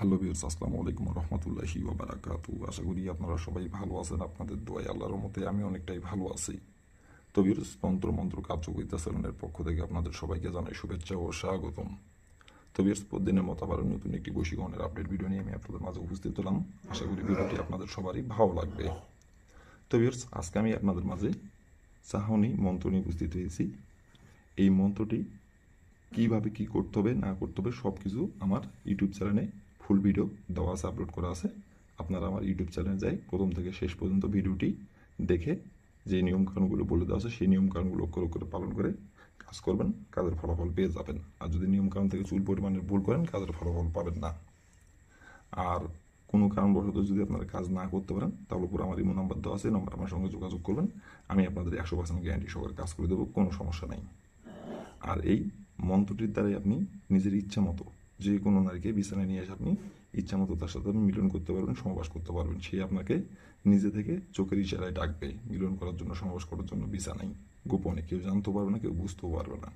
Hello views আসসালামু আলাইকুম রহমতুল্লাহি ওবারাকাতু আশা করি আপনারা সবাই ভালো আছেন, আপনাদের দোয়াই আল্লাহর মতে আমি অনেকটাই ভালো আছি। তো বিউস তন্ত্র মন্ত্র কার্যকরিতা সেলনের পক্ষ থেকে আপনাদের সবাইকে জানাই শুভেচ্ছা ও স্বাগতম। তো বিউস প্রতিদিনের মতো আবার নতুন একটি বশীকরণের আপডেট ভিডিও নিয়ে আমি আপনাদের মাঝে উপস্থিত হলাম। আশা করি ভিডিওটি আপনাদের সবারই ভালো লাগবে। তো বিউস আজকে আমি আপনাদের মাঝে চাহনি মন্ত্র নিয়ে উপস্থিত হয়েছি। এই মন্ত্রটি কীভাবে কি করতে হবে, না করতে হবে সব কিছু আমার ইউটিউব চ্যানেলে ফুল ভিডিও দেওয়া আছে আপলোড করা আছে। আপনারা আমার ইউটিউব চ্যানেলে যাই, প্রথম থেকে শেষ পর্যন্ত ভিডিওটি দেখে যে নিয়মকানুনগুলো বলে দেওয়া আছে, সেই নিয়মকানুনগুলো অক্ষর করে পালন করে কাজ করবেন, কাজের ফলাফল পেয়ে যাবেন। আর যদি নিয়মকানুন থেকে চুল পরিমাণের ভুল করেন, কাজের ফলাফল পাবেন না। আর কোনো কারণবশত যদি আপনারা কাজ না করতে পারেন, তাহলে পুরো আমার ইমো নাম্বার দেওয়া আছে নাম্বার আমার সঙ্গে যোগাযোগ করবেন। আমি আপনাদের একশো পার্সেন্ট গ্যারান্টি সহকারে কাজ করে দেবো, কোনো সমস্যা নেই। আর এই মন্ত্রটির দ্বারাই আপনি নিজের ইচ্ছা মতো যে কোনো নারীকে বিছানায় নিয়ে এসে আপনি ইচ্ছা মতো তার সাথে আপনি মিলন করতে পারবেন সমবাস করতে পারবেন। সে আপনাকে নিজে থেকে চোখের ইশারায় ডাকবে মিলন করার জন্য সমাবাস করার জন্য বিছানায়। গোপনে কেউ জানতেও পারবে না, কেউ বুঝতেও পারবে না।